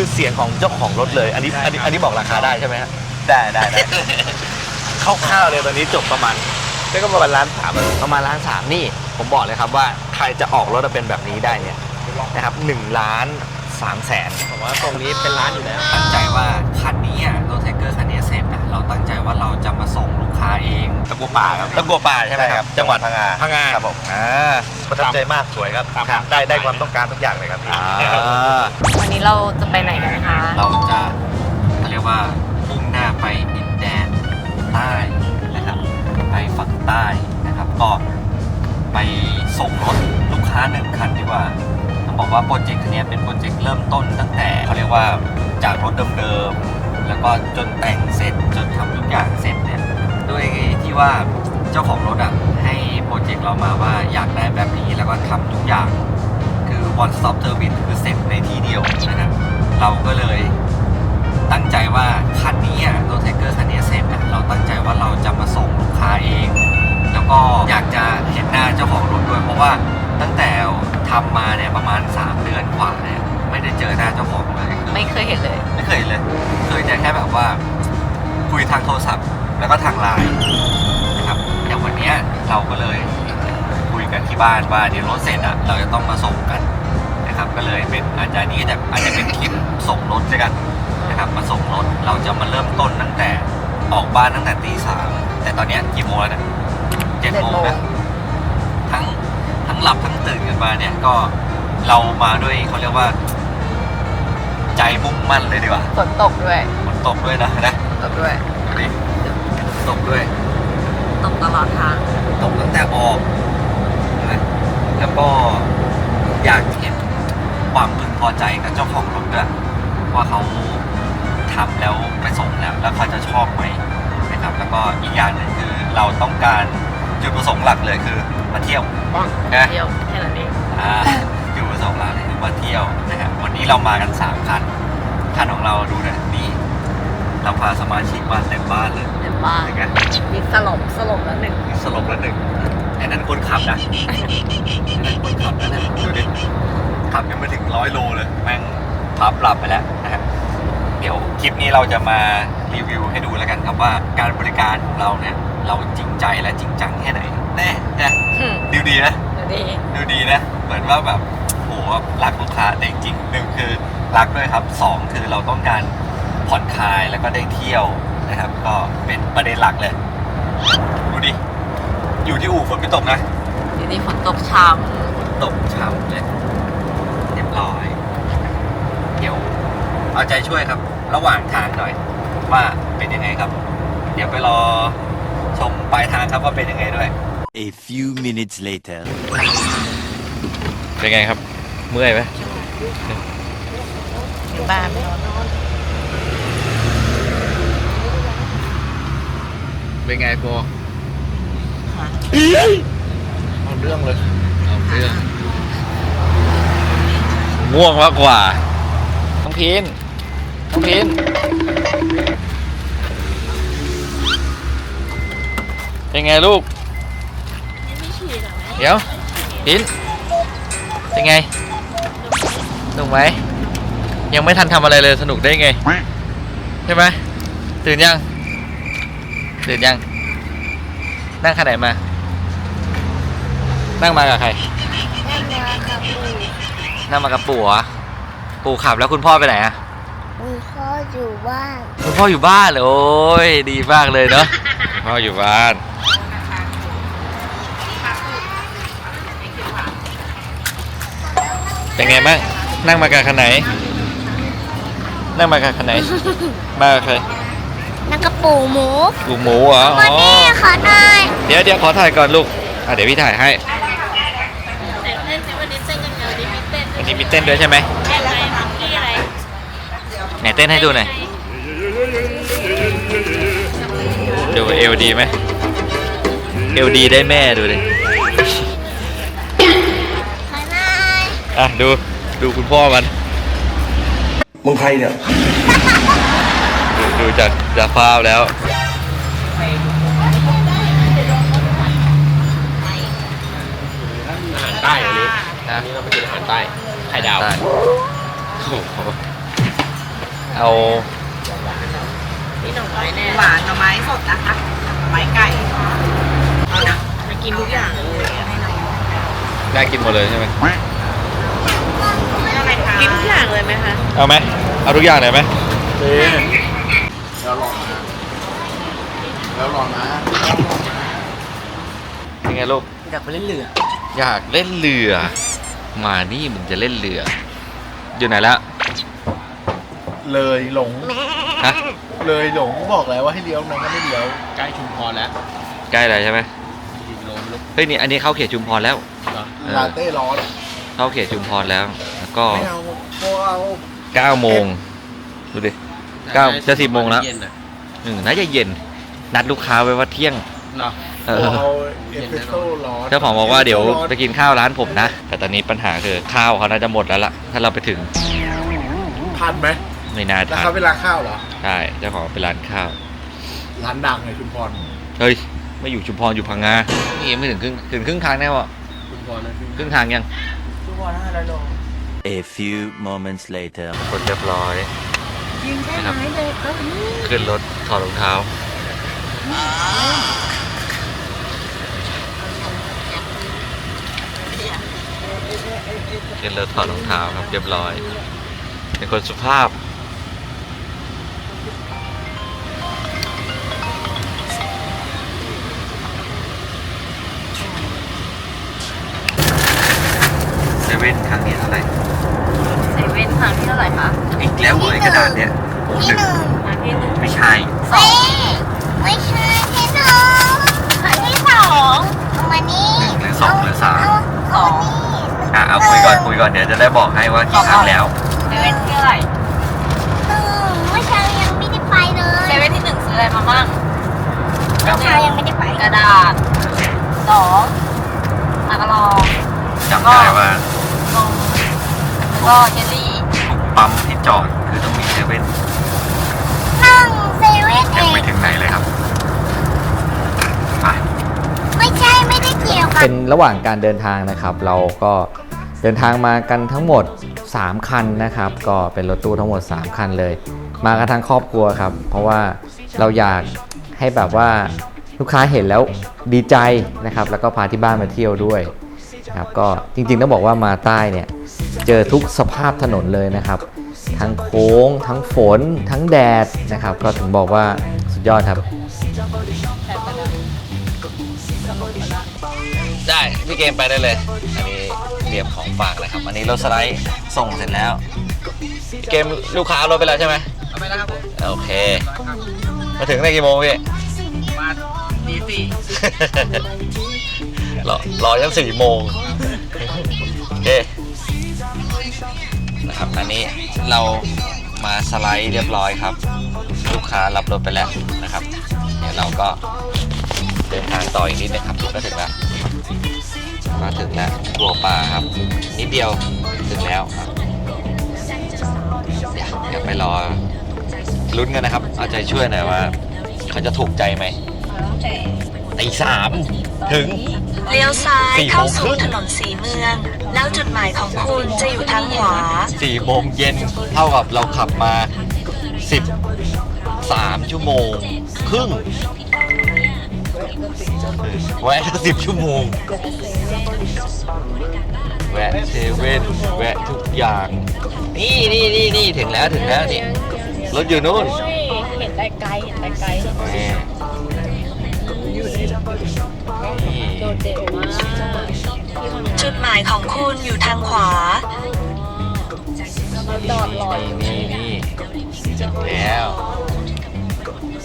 คือเสียงของเจ้าของรถเลย อันนี้อันนี้อันนี้บอกราคาได้ใช่ไหมฮะ ได้ได้ได้ คร่าวๆเลยตอนนี้จบประมาณก็ประมาณล้านสามประมาณล้านสามนี่ ผมบอกเลยครับว่าใครจะออกรถมาเป็นแบบนี้ได้เนี่ยนะครับหนึ่งล้านสามแสนผมว่าตรงนี้เป็นร้านอยู่แล้ว ตั้งใจว่าคันนี้อะรถไทเกอร์คันนี้เสร็จนะเราตั้งใจว่าเราจะมาส่งลูกค้าเองตะกัวป่าครับตะกัวป่าใช่ไหมครับ จังหวัดพังงาพังงาครับผมอ่าประทับใจมากสวยครับครับได้ได้ความต้องการทุกอย่างเลยครับพี่อ่าวั นี้เราจะไปไหนกันคะเราจะเขาเรียกว่ามุ่งหน้าไปดินแดนใต้นะครับไปฝั่งใต้นะครับก็ไปส่งรถลูกค้าหนึ่งคันดีกว่าต้องบอกว่าโปรเจกต์นี้เป็นโปรเจกต์เริ่มต้นตั้งแต่เขาเรียกว่าจากรถเดิมๆแล้วก็จนแต่งเสร็จจนทำทุกอย่างเสร็จเนี่ยด้วยที่ว่าเจ้าของรถอะให้โปรเจกต์เรามาว่าอยากได้แบบนี้แล้วก็ทำทุกอย่าง one stop service คือเสร็จในที่เดียวนะครับเราก็เลยตั้งใจว่าคันนี้อะรถไทเกอร์คันนี้เสร็จอะเราตั้งใจว่าเราจะมาส่งลูกค้าเอง แล้วก็อยากจะเห็นหน้าเจ้าของรถด้วย เพราะว่าตั้งแต่ทำมาเนี่ยประมาณ 3 เดือนกว่าเนี่ยไม่ได้เจอหน้าเจ้าของเลยคือไม่เคยเห็นเลย ไม่เคยเลย เคยแต่แค่แบบว่าคุยทางโทรศัพท์แล้วก็ทางไลน์นะครับอย่างวันเนี้ยเราก็เลยคุยกันที่บ้านว่าเดี๋ยวรถเสร็จอะเราจะต้องมาส่งกันนะครับ ก็เลยเป็นอาจจะนี่จะอาจจะเป็นคลิปส่งรถด้วยกันนะครับมาส่งรถเราจะมาเริ่มต้นตั้งแต่ออกบ้านตั้งแต่ตีสามแต่ตอนเนี้ยกี่โมงแล้วนะเจ็ดโมงนะทั้งทั้งหลับทั้งตื่นกันมาเนี่ยก็เรามาด้วยเขาเรียกว่า ใจมุ่งมั่นเลยดีกว่าฝนตกด้วยฝนตกด้วยนะนะตกด้วยดูดิตกด้วย ตกตลอดทางตกตั้งแต่ออกนะแล้วก็อยากเห็นความพึงพอ ใจกับเจ้าของรถด้วยว่าเขาทำแล้วไปส่งแล้วแล้วเขาจะชอบไหมนะครับแล้วก็อีกอย่างหนึ่งคือเราต้องการจุดประสงค์หลักเลยคือมาเที่ยวนะเที่ยวแค่นั้นเองอ่าจุดประสงค์หลักเลยคือมาเที่ยวนะครับวันนี้เรามากันสามคันคันของเราดูนะนี่เราพาสมาชิกมาเต็มบ้านเลยเต็มบ้านเป็นไงมีสลบสลบแล้วหนึ่งสลบแล้วหนึ่งไอ้นั่นคนขับนะไอ้นั่นคนขับนะเนี่ยดูดิ ขับยังไม่ถึงร้อยโลเลยแม่งพับหลับไปแล้วนะครับเดี๋ยวคลิปนี้เราจะมารีวิวให้ดูแล้วกันครับว่าการบริการของเราเนี่ย เราจริงใจและจริงจังแค่ไหนแน่แน่อืมดูดีนะดูดีดูดีนะ เหมือนว่าแบบโหรักลูกค้าแต่จริงๆหนึ่งคือรักด้วยครับสองคือเราต้องการผ่อนคลายแล้วก็ได้เที่ยวนะครับ ก็เป็นประเด็นหลักเลย ดูดิ อยู่ที่อู่ฝนไม่ตกนะทีนี้ฝนตกช่ตกฉ่ำเลยเรียบร้อย เดี๋ยว เอาใจช่วยครับ ระหว่างทางหน่อย ว่าเป็นยังไงครับ เดี๋ยวไปรอชมปลายทางครับว่าเป็นยังไงด้วย A few minutes later. เป็นไงครับ เมื่อยไหมำถึงบ้านไหมเป็นไงโบค่ะเอาเรื่องเลย เอาเรื่อง ง่วงมากกว่าน้องพีน น้องพีนเป็นไงลูก เดี๋ยวพีนเป็นไงสนุกไหม ยังไม่ทันทำอะไรเลยสนุกได้ไง ใช่ไหมตื่นยัง ตื่นยัง นั่งขนาดไหนมา นั่งมากับใครนั่งมากับปู่เหรอปู่ขับแล้วคุณพ่อไปไหนอะ คุณพ่ออยู่บ้านคุณพ่ออยู่บ้านเลยโอ้ยดีมากเลยเนาะคุณพ่ออยู่บ้าน เป็นไงบ้างนั่งมากับคันไหน นั่งมากับคันไหน มากับใครนักกระปูหมูลูกหมูเหรอวันอ๋อนี้ขอหน่อยเดี๋ยวเดี๋ยวขอถ่ายก่อนลูกอะเดี๋ยวพี่ถ่ายให้วันนี้มีเต้นด้วยใช่ไหม ไหนเต้นให้ดูหน่อยดูเอวดีไหมเอวดีได้แม่ดูเลยขอหน่อยอะดูดูคุณพ่อมันมึงใครเนี่ยดูดูจากจากภาพแล้วอาหารใต้อันนี้นะอันนี้เราไปกินอาหารใต้ไข่ดาวได้โอ้โห เอา นี่หน่อไม้แน่หวานหน่อไม้สดนะคะหน่อไม้ไก่เอานะมากินทุกอย่างเลยให้น้องได้กินหมดเลยใช่ไหมกินทุกอย่างเลยไหมคะเอาไหมเอาทุกอย่างเลยไหมเอ๊ะแล้วรอนะแล้วรอนะเป็นไงลูก อยากไปเล่นเรืออยากเล่นเรือ มานี่มึงจะเล่นเรือ อยู่ไหนแล้ว เลยหลง ฮะเลยหลงบอกแล้วว่าให้เลี้ยวน้องก็ไม่เลี้ยวใกล้ชุมพรแล้วใกล้อะไรใช่ไหมกี่กิโลไม่รู้เฮ้ยนี่อันนี้เข้าเขตชุมพรแล้ว เหรอเออ ลาเต้ร้อนเข้าเขตชุมพรแล้ว แล้วก็ไม่เอาพวกเอาเก้าโมงดูดิ เก้าจะสิบโมงแล้วอืมน่าจะเย็น นัดลูกค้าไว้ว่าเที่ยงเนาะเอพวกอ เอาเอสเปรสโซ่ร้อนเจ้าของบอกว่าเดี๋ยวร้อนไปกินข้าวร้านผมนะ แต่ตอนนี้ปัญหาคือข้าวเขาน่าจะหมดแล้วล่ะ ถ้าเราไปถึง ทันไหม ไม่น่าแล้วทันเขาเวลาข้าวเหรอ ใช่เจ้าของเป็นร้านข้าว ร้านดังในชุมพรเฮ้ย ไม่อยู่ชุมพรอยู่พังงานี่ยังไม่ถึงครึ่งถึงครึ่งทางแน่วะชุมพรนะครึ่งทางยัง ทุกวันห้าร้อยโล A few moments later. คนเรียบร้อย ยิงได้ไหมเลยก็นี่ขึ้นรถถอดรองเท้า ขึ้นรถถอดรองเท้าครับเรียบร้อย เป็นคนสุภาพ เซเว่นครั้งนี้เท่าไหร่เซเว่นครั้งที่เท่าไหร่คะอีกแล้วเว้ยกระดาษเนี่ยโอ้หที่นึ่งหนึ่งครั้งที่หนึ่งไม่ใช่เฮ้ยไม่ใช่ที่สองครั้งที่สองเอามานี่หนึ่งหรือสองหรือสามเานี่อะเอาคุยก่อนคุยก่อนเดี๋ยวจะได้บอกให้ว่ากี่ครั้งแล้วเซเว่นที่เท่าไหร่หนึ่งเมื่อเช้ายังไม่ได้ไปเลยเซเว่นที่หนึ่งซื้ออะไรมาบ้างเมื่อเช้ายังไม่ได้ไปกระดาษสองมากระลองจำได้ว่านมแล้ว ก็เจลลี่ทุกปั๊มที่จอดคือต้องมีเซเว่นนั่งเซเว่นเอยังงไม่ถึงไหนเลยครับไปไม่ใช่ไม่ได้เกี่ยวกับเป็นระหว่างการเดินทางนะครับ เราก็เดินทางมากันทั้งหมด 3 คันนะครับ ก็เป็นรถตู้ทั้งหมด 3 คันเลย มากันทั้งครอบครัวครับ เพราะว่าเราอยากให้แบบว่าลูกค้าเห็นแล้วดีใจนะครับ แล้วก็พาที่บ้านมาเที่ยวด้วยนะ ครับก็จริงๆต้องบอกว่ามาใต้เนี่ยเจอทุกสภาพถนนเลยนะครับ ทั้งโค้ง ทั้งฝน ทั้งแดดนะครับ ก็ถึงบอกว่าสุดยอดครับ ได้พี่เกมไปได้เลย อันนี้เรียบของฝากเลยครับอันนี้รถสไลด์ส่งเสร็จแล้วพี่เกมลูกค้าเอารถไปแล้วใช่ไหมเอาไปแล้วครับผมโอเค มาถึงได้กี่โมงพี่มาดีสี่ รอรอยันสี่โมงโอเคนะครับอันนี้เรามาสไลด์เรียบร้อยครับ ลูกค้ารับรถไปแล้วนะครับ เดี๋ยวเราก็เดินทางต่ออีกนิดนะครับก็ถึงแล้วมาถึงแล้วบัวป่าครับ นิดเดียวถึงแล้วครับเดี๋ยวเดี๋ยวไปรอลุ้นกันนะครับ เอาใจช่วยหน่อยว่า เขาจะถูกใจไหมตีสาม ถึง เลี้ยวซ้ายสี่โมงเข้าครึ่สู่ง ถนนสีเมือง แล้วจุดหมายของคุณจะอยู่ทางขวา สี่โมงเย็นเท่ากับเราขับมา13ชั่วโมง ครึ่งแวะสิบชั่วโมง แวะเซเว่นแวะทุกอย่าง นี่นี่นี่นี่ถึงแล้วถึงแล้วนี่รถอยู่นู่น เห็นแต่ไกลเห็นแต่ไกลนี่ นี่โดดเด่นมากจุดหมายของคุณอยู่ทางขวาจอดรอนี่นี่นี่ถึงแล้ว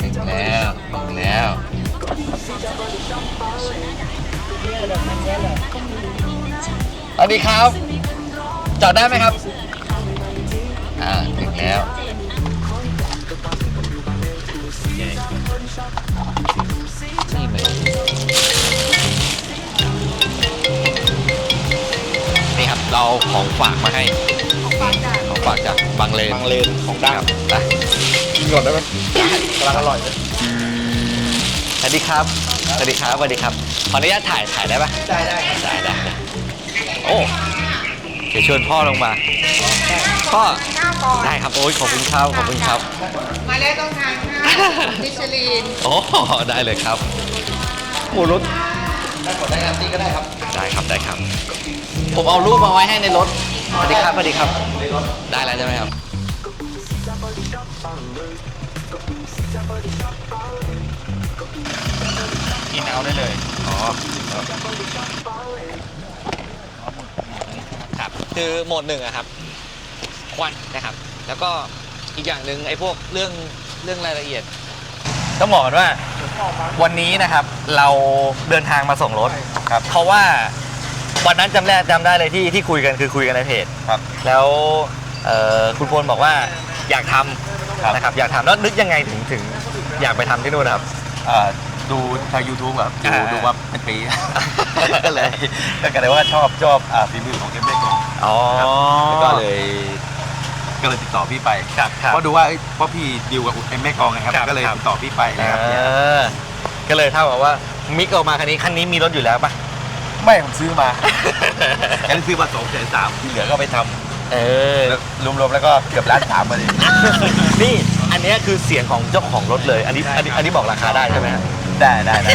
ถึงแล้วถึงแล้วสวัสดีครับ จอดได้ไหมครับ อ่า ถึงแล้ว ครับเราเอาของฝากมาให้ของฝากจากบางเลนบางเลนของดังครับไปกินก่อนได้ไหมกำลังอร่อยเลยสวัสดีครับ สวัสดีครับ สวัสดีครับ ขออนุญาตถ่าย ถ่ายได้ปะได้ได้ได้ได้ได้โอ้โอเคดี๋ยวชวนพ่อลงมา พ่อ ได้ครับ โอ้ยขอบคุณครับ ขอบคุณครับ มาแล้วต้องทานข้าวมิชลิน โอ้ ได้เลยครับหมูรถได้หมดได้ครับนี่ก็ได้ครับ ได้ครับได้ครับ ผมเอารูปมาไว้ให้ในรถสวัสดีครับสวัสดีครับ ได้แล้วใช่ไหมครับกินเอาได้เลย อ๋อครับคือโหมดหนึ่งอะครับ ควันนะครับ แล้วก็อีกอย่างหนึ่งไอ้พวกเรื่องเรื่องรายละเอียด ต้องบอกก่อนว่า วันนี้นะครับเราเดินทางมาส่งรถครับ เพราะว่าวันนั้นจำได้จำได้เลยที่ที่คุยกันคือคุยกันในเพจครับ แล้วเอ่อคุณพลบอกว่าอยากทำนะครับอยากทำแล้วนึกยังไงถึงถึงอยากไปทำที่นู่นนะครับ เอ่อดูทาง YouTube แบบดูอ่า ดูว่าเป็นปี ก็เลยก็เลยว่าชอบชอบอ่าฝีมือของเกมเบ้กงอ๋อ แล้วก็เลย ก็เลยติดต่อพี่ไปครับครับ เพราะดูว่าเอ้ยเพราะพี่ดิวกับเอ็มแม่กองไงครับ ครับก็เลยครับ ติดต่อพี่ไปนะครับเออก็เลยเท่ากับว่ามิกออกมาคันนี้คันนี้มีรถอยู่แล้วปะไม่ผมซื้อมาแค่ซื้อมาสองแสนสามที่เหลือก็ไปทเออำรวมๆแล้วก็เกือบล้านสามมาเลย นี่อันเนี้ยคือเสียงของเจ้าของรถเลย อันนี้อันนี้อันนี้บอกราคาได้ใช่ไหมฮะได้ได้ได้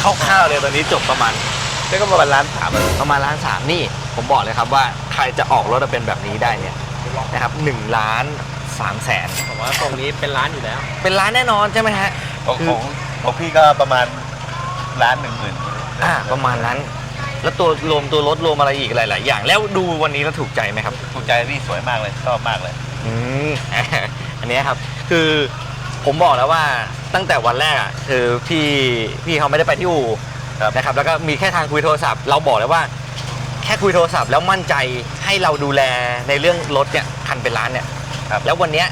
คร่าวๆเลยตอนนี้จบประมาณ แล้วก็ประมาณล้านสามอะ ประมาณล้านสามนี่ ผมบอกเลยครับว่าใครจะออกรถเป็นแบบนี้ได้เนี่ย นะครับหนึ่งล้านสามแสนผมว่าตรงนี้เป็นร้านอยู่แล้ว เป็นล้านแน่นอนใช่ไหมฮะของคือของของพี่ก็ประมาณล้านหนึ่งหมื่นอ่าประมาณนั้น แล้วตัวรวมตัวรถรวมอะไรอีกหลาย ๆ อย่าง แล้วดูวันนี้แล้วถูกใจไหมครับ ถูกใจพี่สวยมากเลยชอบมากเลย อืม อันเนี้ยครับ คือผมบอกแล้วว่าตั้งแต่วันแรกอะคือพี่พี่เขาไม่ได้ไปที่อู่ครับ นะครับ แล้วก็มีแค่ทางคุยโทรศัพท์ เราบอกเลยว่า แค่คุยโทรศัพท์แล้วมั่นใจให้เราดูแลในเรื่องรถเนี่ยคันเป็นล้านเนี่ยครับ แล้ววันเนี้ย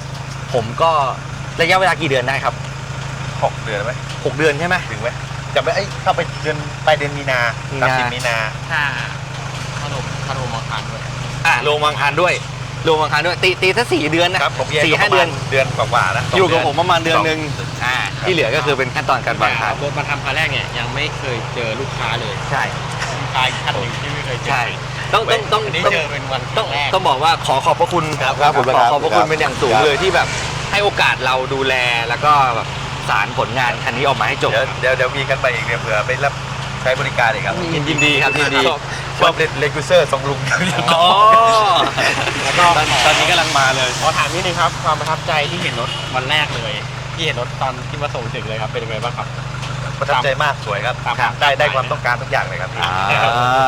ผมก็ระยะเวลากี่เดือนได้ครับ หกเดือนไหมหกเดือนใช่ไหม ถึงไหมจะไปเอ้ยเข้าไปเดือนไปเดือนมีนามีสามนาสิบมีนา ถ้าขนมขนมมาคารด้วย อะลงวางคารด้วยลงวางคารด้วยตีตีสักสี่เดือนนะ ครับผมแยกสี่ก็ห้าประเดืมาอนณเดือนกว่าๆนะสงอยู่กับเดืผมประมาณเดือนหนึ่งสอ่าที่เหลือก็คือเป็นขั้นตอนการวางคารรถมาทำคันแรกเนี่ยยังไม่เคยเจอลูกค้าเลย ใช่ ลูกค้าอีกท่านหนึ่งที่ไม่เคยเจอใช่ ต้องต้องต้องอันนี้ต้องเจอเป็นวันต้องแรก ต้องบอกว่าขอขอบพระคุณครับครับผมขอครับขอบพระคุณเป็นอย่างสูงครับ เลยที่แบบให้โอกาสเราดูแลแล้วก็แบบสารผลงานคันนี้ออกมาให้จบ เดี๋ยวเดี๋ยวเดี๋ยวมีกันไปอีกเนี่ยเผื่อไปรับใช้บริการอีกครับยินดีครับยินดี ชอบชอบเล่นเลกูเซอร์ทรงลุงอ๋อแล้วก็ ตอนตอนนี้กำลังมาเลย ขอถามนิดนึงครับ ความประทับใจที่เห็นรถวันแรกเลย ที่เห็นรถตอนที่มาส่งถึงเลยครับเป็นยังไงบ้างครับ ประทับใจมากสวยครับครับ ได้ได้ความต้องการทุกอย่างเลยครับพี่อ่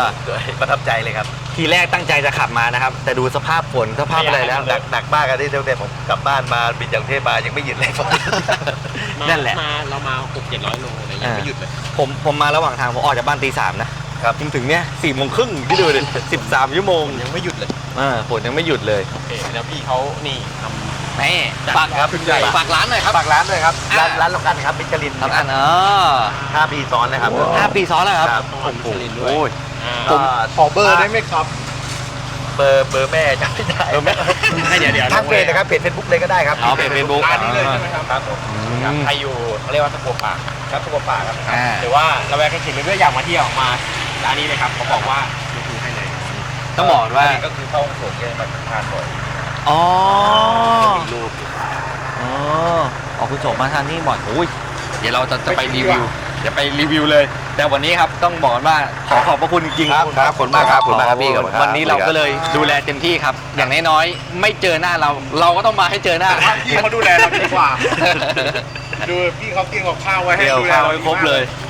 า สวยประทับใจเลยครับทีแรกตั้งใจจะขับมานะครับ แต่ดูสภาพฝนสภาพอะไรแล้ว หนักหนักมากอะที่เดี๋ยวผมกลับบ้านมาบินจากกรุงเทพมายังไม่หยุดเลยนั่นแหละ มาเรามาหกเจ็ดร้อยโลเลยยังไม่หยุดเลย ผมผมมาระหว่างทางผมออกจากบ้านตีสามนะครับ จนถึงเนี้ยสี่โมงครึ่งที่ดูเลยสิบสามชั่วโมงยังไม่หยุดเลย อ่าฝนยังไม่หยุดเลย โอเค แล้วพี่เขานี่ท แม่ฝากครับฝากร้านหน่อยครับ ฝากร้านด้วยครับอ่าร้านร้านลูกอันครับมิชลินร้านอันเออห้าปีซ้อนนะครับห้าปีซ้อนแล้วครับครับำผมชลินด้วยโอ้ยอ่าผมขอเบอร์ได้ไหมครับเบอร์เบอร์แม่จำไม่ได้เบอร์แม่ให้เดี๋ยวเดี๋ยวทางเพจนะครับเพจเฟซบุ๊กเลยก็ได้ครับอ๋อเพจ Facebook ร้านนี้เลยใช่ไหมครับครับผมครับใครอยู่เขาเรียกว่าตะกัวป่าครับทุกคนป่าครับอ่าหรือว่าเราแวกกันกินเรื่อยๆอยากมาเที่ยวมาร้านนี้เลยครับเขาบอกว่าดูดูให้เลยต้องบอกว่านนี้ก็คือเข้าสวนเกมมาทานบ่อย อ๋อมีรูปอยู่อ๋อออกคุณโฉมมาทานนี่บ่อยโอ้ยเดี๋ยวเราจะจะไปรีวิวจะไปรีวิวเลย แต่วันนี้ครับต้องบอกว่าขอขอบพระคุณจริงๆครับครับขอบคุณมากครับขอบคุณมากครับพี่ขอบคุณครับ วันนี้เราก็เลยดูแลเต็มที่ครับ อย่างน้อยๆไม่เจอหน้าเรา เราก็ต้องมาให้เจอหน้า พี่เขาดูแลเราดีกว่า ดูพี่เขาเตรียมกับข้าวไว้ให้เดี๋ยวดูแลข้าวเราไว้ครบเลยนะ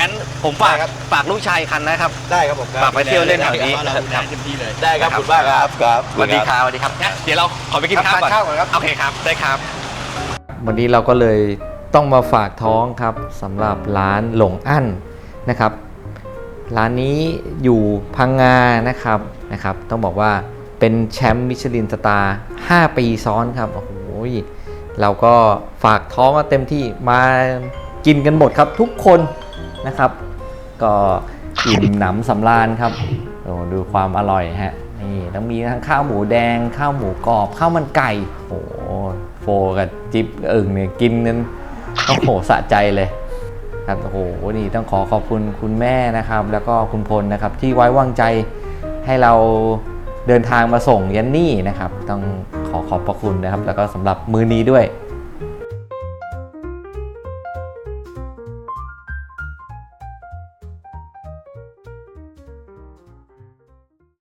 งั้นผมฝากฝากลูกชายคันนะครับ ได้ครับผมฝากไปเที่ยวเล่นแถวนี้เราดูแลเต็มที่เลยได้ครับขอบคุณมากครับครับ สวัสดีครับสวัสดีครับงั้นเดี๋ยวเราขอไปกินข้าวก่อน ทานข้าวก่อนครับ โอเคครับ ได้ครับ วันนี้เราก็เลยต้องมาฝากท้องครับสำหรับร้านหลงอั้นนะครับ ร้านนี้อยู่พังงานะครับนะครับ ต้องบอกว่าเป็นแชมป์มิชลินสตาร์5ปีซ้อนครับโอ้โหเราก็ฝากท้องมาเต็มที่มากินกันหมดครับทุกคน นะครับ ก็อิ่มหนำสำราญครับโอ้ดูความอร่อยฮะนี่ต้องมีทั้งข้าวหมูแดง ข้าวหมูกรอบ ข้าวมันไก่โอ้โฟกับจิ๊บอึ่งเนี่ยกินกันโอ้โหสะใจเลยครับโอ้โหนี่ต้องขอขอบคุณคุณแม่นะครับ แล้วก็คุณพลนะครับที่ไว้วางใจให้เราเดินทางมาส่งยันนี่นะครับ ต้องขอขอบพระคุณนะครับ แล้วก็สำหรับมือนี้ด้วย